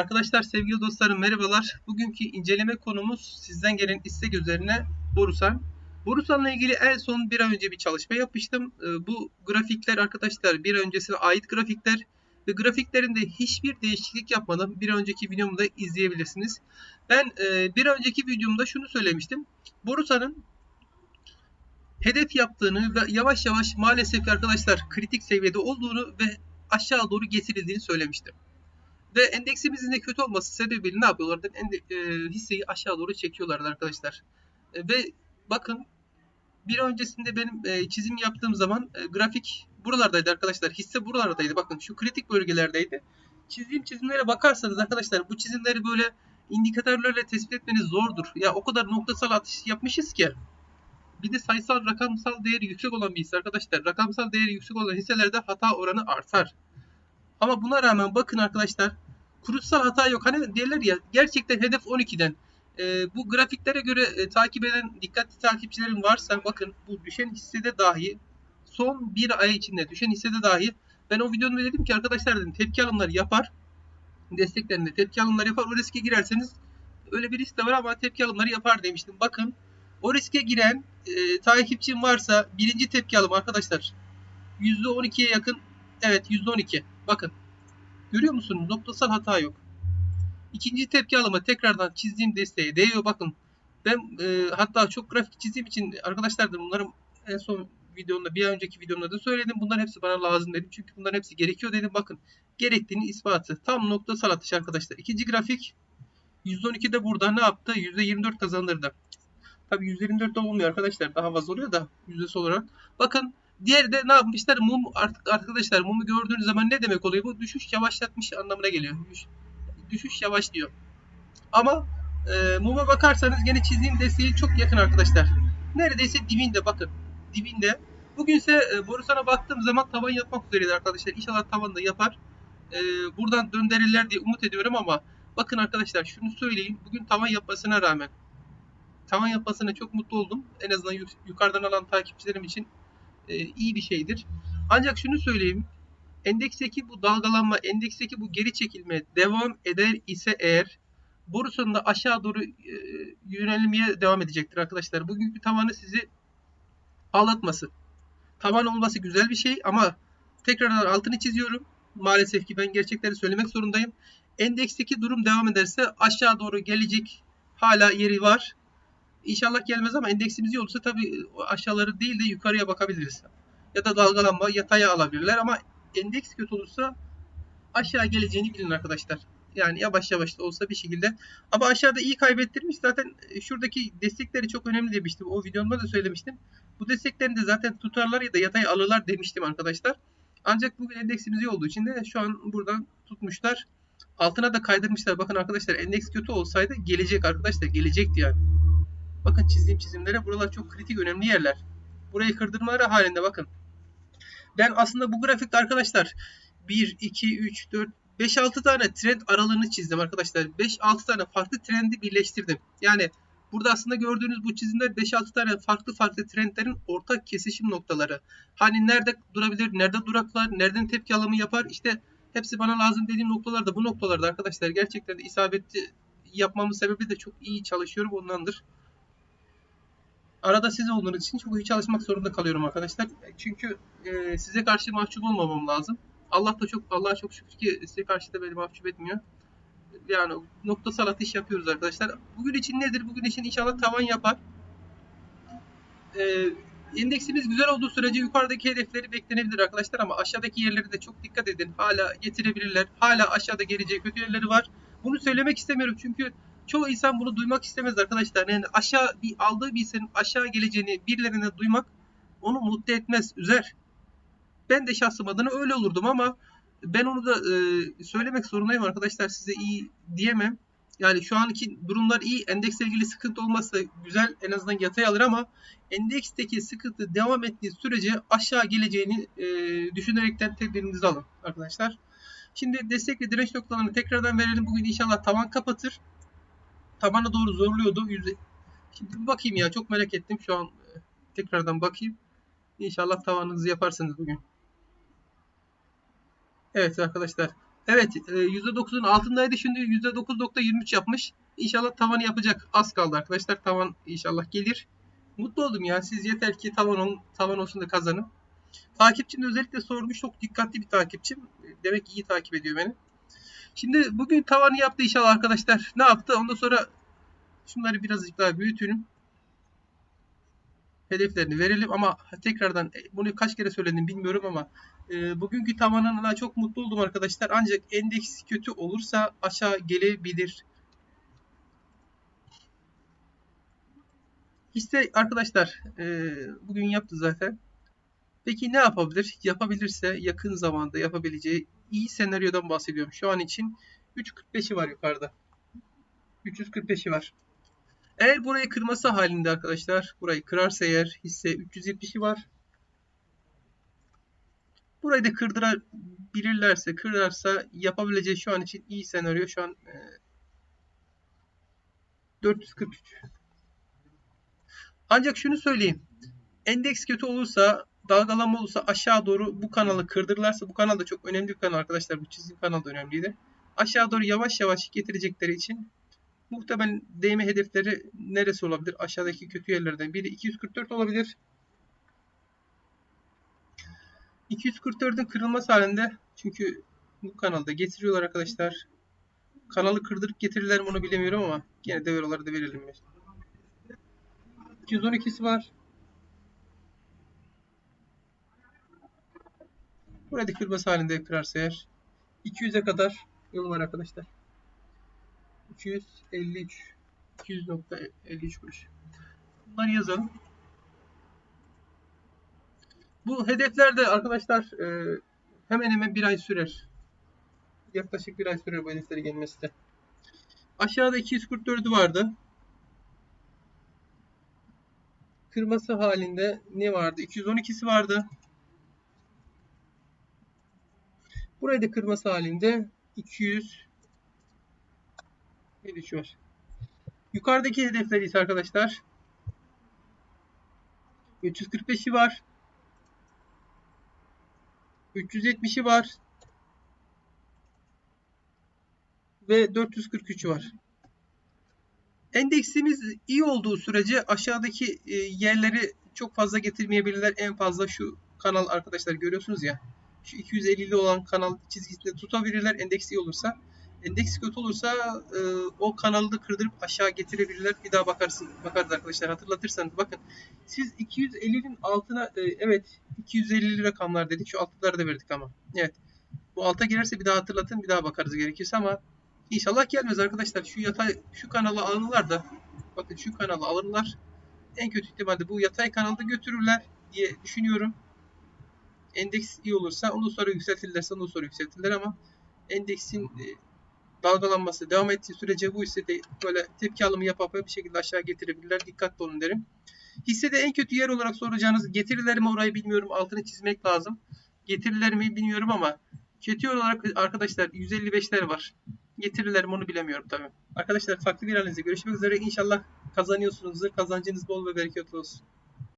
Arkadaşlar sevgili dostlarım merhabalar. Bugünkü inceleme konumuz sizden gelen istek üzerine Borusan. Borusan'la ilgili en son bir ay önce bir çalışma yapmıştım. Ee, Bu grafikler arkadaşlar bir öncesine ait grafikler ve grafiklerinde hiçbir değişiklik yapmadan bir önceki videomu da izleyebilirsiniz. Ben e, bir önceki videomda şunu söylemiştim. Borusan'ın hedef yaptığını ve yavaş yavaş maalesef arkadaşlar kritik seviyede olduğunu ve aşağı doğru getirildiğini söylemiştim. Ve endeksimizin de kötü olması sebebiyle ne yapıyorlardı? Ende, e, hisseyi aşağı doğru çekiyorlardı arkadaşlar. E, ve bakın bir öncesinde benim e, çizim yaptığım zaman e, grafik buralardaydı arkadaşlar. Hisse buralardaydı. Bakın şu kritik bölgelerdeydi. Çizdiğim çizimlere bakarsanız arkadaşlar bu çizimleri böyle indikatörlerle tespit etmeniz zordur. Ya o kadar noktasal atış yapmışız ki. Bir de sayısal rakamsal değeri yüksek olan bir hisse arkadaşlar. Rakamsal değeri yüksek olan hisselerde hata oranı artar. Ama buna rağmen bakın arkadaşlar kurumsal hata yok. Hani derler ya gerçekten hedef 12'den. Ee, bu grafiklere göre e, takip eden dikkatli takipçilerin varsa bakın bu düşen hissede dahi son bir ay içinde düşen hissede dahi ben o videomda dedim ki arkadaşlar dedim tepki alımları yapar. Desteklerinde tepki alımları yapar. O riske girerseniz öyle bir risk de var ama tepki alımları yapar demiştim. Bakın o riske giren e, takipçim varsa birinci tepki alım arkadaşlar %12'ye yakın evet %12 bakın görüyor musunuz noktasal hata yok. İkinci tepki alımı tekrardan çizdiğim desteğe değiyor bakın. Ben e, hatta çok grafik çizdiğim için arkadaşlar da bunların en son videomda bir önceki videomda da söyledim. Bunların hepsi bana lazım dedim. Çünkü bunların hepsi gerekiyor dedim. Bakın gerektiğini ispatı. Tam noktasal atış arkadaşlar. İkinci grafik %12 de burada ne yaptı? %24 kazandırdı. Tabi 124 de olmuyor arkadaşlar. Daha fazla oluyor da yüzdesi olarak. Bakın diğeri de ne yapmışlar? Mum artık arkadaşlar mumu gördüğünüz zaman ne demek oluyor? Bu düşüş yavaşlatmış anlamına geliyor. Düş, düşüş yavaşlıyor. Ama e, muma bakarsanız gene çizdiğim desteği çok yakın arkadaşlar. Neredeyse dibinde bakın. Dibinde. Bugünse e, Borusan'a baktığım zaman tavan yapmak üzereydi arkadaşlar. İnşallah tavanı da yapar. E, buradan döndürürler diye umut ediyorum ama bakın arkadaşlar şunu söyleyeyim. Bugün tavan yapmasına rağmen tavan yapmasına çok mutlu oldum. En azından yukarıdan alan takipçilerim için e, iyi bir şeydir. Ancak şunu söyleyeyim. Endeksteki bu dalgalanma, endeksteki bu geri çekilme devam eder ise eğer borsanın da aşağı doğru e, yönelmeye devam edecektir arkadaşlar. Bugünkü tavanı sizi ağlatması. Tavan olması güzel bir şey ama tekrardan altını çiziyorum. Maalesef ki ben gerçekleri söylemek zorundayım. Endeksteki durum devam ederse aşağı doğru gelecek hala yeri var. İnşallah gelmez ama endeksimiz iyi olursa tabii aşağıları değil de yukarıya bakabiliriz. Ya da dalgalanma yataya alabilirler ama endeks kötü olursa aşağı geleceğini bilin arkadaşlar. Yani yavaş yavaş da olsa bir şekilde. Ama aşağıda iyi kaybettirmiş. Zaten şuradaki destekleri çok önemli demiştim. O videomda da söylemiştim. Bu desteklerini de zaten tutarlar ya da yatay alırlar demiştim arkadaşlar. Ancak bugün endeksimiz iyi olduğu için de şu an buradan tutmuşlar. Altına da kaydırmışlar. Bakın arkadaşlar endeks kötü olsaydı gelecek arkadaşlar. Gelecekti yani. Bakın çizdiğim çizimlere buralar çok kritik önemli yerler. Burayı kırdırmaları halinde bakın. Ben aslında bu grafikte arkadaşlar 1, 2, 3, 4, 5-6 tane trend aralığını çizdim arkadaşlar. 5-6 tane farklı trendi birleştirdim. Yani burada aslında gördüğünüz bu çizimler 5-6 tane farklı farklı trendlerin ortak kesişim noktaları. Hani nerede durabilir, nerede duraklar, nereden tepki alımı yapar. İşte hepsi bana lazım dediğim noktalarda bu noktalarda arkadaşlar gerçekten de isabetli yapmamın sebebi de çok iyi çalışıyorum ondandır. Arada siz olduğunuz için çok iyi çalışmak zorunda kalıyorum arkadaşlar. Çünkü e, size karşı mahcup olmamam lazım. Allah da çok Allah'a çok şükür ki size karşı da beni mahcup etmiyor. Yani noktasal atış yapıyoruz arkadaşlar. Bugün için nedir? Bugün için inşallah tavan yapar. E, endeksimiz güzel olduğu sürece yukarıdaki hedefleri beklenebilir arkadaşlar ama aşağıdaki yerleri de çok dikkat edin. Hala getirebilirler. Hala aşağıda geleceği kötü yerleri var. Bunu söylemek istemiyorum çünkü çoğu insan bunu duymak istemez arkadaşlar. Yani aşağı bir aldığı bir hissenin aşağı geleceğini birilerine duymak onu mutlu etmez, üzer. Ben de şahsım adına öyle olurdum ama ben onu da e, söylemek zorundayım arkadaşlar. Size iyi diyemem. Yani şu anki durumlar iyi. Endeksle ilgili sıkıntı olmazsa güzel en azından yatay alır ama endeksteki sıkıntı devam ettiği sürece aşağı geleceğini e, düşünerekten tedbirinizi alın arkadaşlar. Şimdi destek ve direnç noktalarını tekrardan verelim. Bugün inşallah tavan kapatır tabana doğru zorluyordu. Şimdi bir bakayım ya çok merak ettim. Şu an e, tekrardan bakayım. İnşallah tavanınızı yaparsınız bugün. Evet arkadaşlar. Evet e, %9'un altındaydı şimdi %9.23 yapmış. İnşallah tavanı yapacak. Az kaldı arkadaşlar. Tavan inşallah gelir. Mutlu oldum ya. Siz yeter ki tavan, ol, tavan olsun da kazanın. Takipçim de özellikle sormuş. Çok dikkatli bir takipçim. Demek iyi takip ediyor beni. Şimdi bugün tavanı yaptı inşallah arkadaşlar. Ne yaptı? Ondan sonra şunları birazcık daha büyütürüm. Hedeflerini verelim ama tekrardan e, bunu kaç kere söyledim bilmiyorum ama e, bugünkü tavanına çok mutlu oldum arkadaşlar. Ancak endeks kötü olursa aşağı gelebilir. Hisse arkadaşlar e, bugün yaptı zaten. Peki ne yapabilir? Yapabilirse yakın zamanda yapabileceği iyi senaryodan bahsediyorum. Şu an için 3.45'i var yukarıda. 345'i var. Eğer burayı kırması halinde arkadaşlar, burayı kırarsa eğer hisse 370'i var. Burayı da kırdırabilirlerse, kırarsa yapabileceği şu an için iyi senaryo şu an e, 443. Ancak şunu söyleyeyim. Endeks kötü olursa, dalgalanma olursa aşağı doğru bu kanalı kırdırırlarsa, bu kanal da çok önemli bir kanal arkadaşlar. Bu çizim kanal da önemliydi. Aşağı doğru yavaş yavaş getirecekleri için muhtemelen değme hedefleri neresi olabilir? Aşağıdaki kötü yerlerden biri 244 olabilir. 244'ün kırılması halinde çünkü bu kanalda getiriyorlar arkadaşlar. Kanalı kırdırıp getirirler onu bilemiyorum ama gene de da verelim. 212'si var. Burada kırması halinde kırarsa eğer 200'e kadar yolu var arkadaşlar. 253 200.53 kuruş. Bunları yazalım. Bu hedefler de arkadaşlar e, hemen hemen bir ay sürer. Yaklaşık bir ay sürer bu hedeflere gelmesi de. Aşağıda 244'ü vardı. Kırması halinde ne vardı? 212'si vardı. Burayı da kırması halinde 200 ne düşüyor? Yukarıdaki hedefler ise arkadaşlar 345'i var. 370'i var. Ve 443'ü var. Endeksimiz iyi olduğu sürece aşağıdaki e, yerleri çok fazla getirmeyebilirler. En fazla şu kanal arkadaşlar görüyorsunuz ya. Şu 250'li olan kanal çizgisinde tutabilirler endeks iyi olursa. Endeks kötü olursa e, o kanalı da kırdırıp aşağı getirebilirler. Bir daha bakarsın, bakarız arkadaşlar hatırlatırsanız. Bakın siz 250'nin altına e, evet 250'li rakamlar dedik. Şu altları da verdik ama. Evet. Bu alta girerse bir daha hatırlatın. Bir daha bakarız gerekirse ama inşallah gelmez arkadaşlar. Şu yatay şu kanalı alırlar da bakın şu kanalı alırlar. En kötü ihtimalle bu yatay kanalda götürürler diye düşünüyorum. Endeks iyi olursa ondan sonra yükseltirlerse ondan sonra yükseltirler ama endeksin e, dalgalanması devam ettiği sürece bu hissede böyle tepki alımı yapıp bir şekilde aşağı getirebilirler. Dikkatli olun derim. Hissede en kötü yer olarak soracağınız getiriler mi orayı bilmiyorum. Altını çizmek lazım. Getiriler mi bilmiyorum ama kötü yer olarak arkadaşlar 155'ler var. Getiriler mi onu bilemiyorum tabii. Arkadaşlar farklı bir analizde görüşmek üzere. İnşallah kazanıyorsunuzdur. Kazancınız bol ve bereketli olsun.